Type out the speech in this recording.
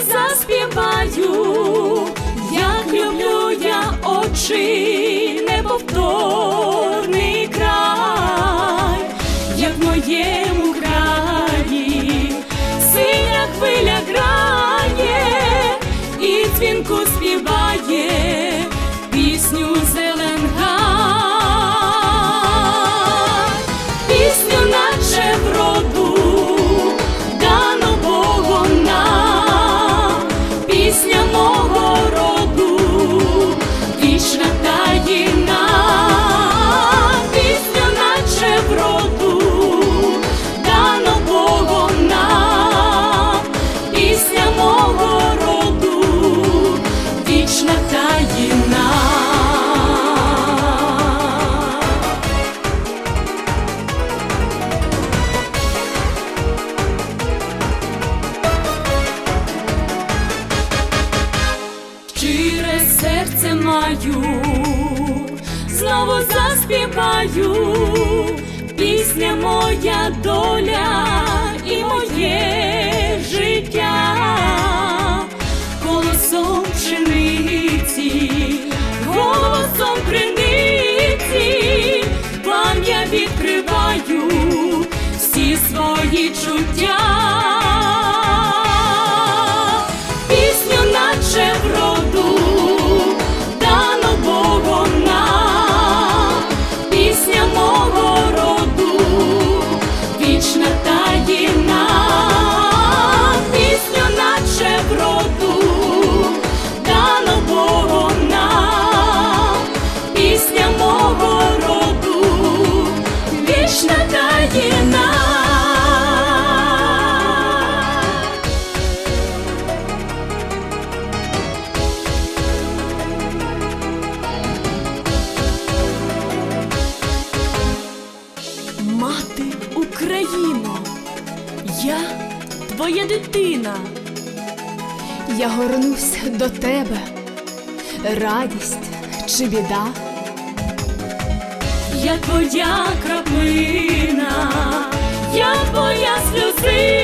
заспіваю, як люблю я очі, неповторний маю, знову заспіваю, пісня моя доля і моє життя, голосом пшениці, голосом криниці, вам я відкриваю всі свої чуття. Таїна. Мати Україно, я твоя дитина. Я горнусь до тебе, радість чи біда, Я твоя краплина, я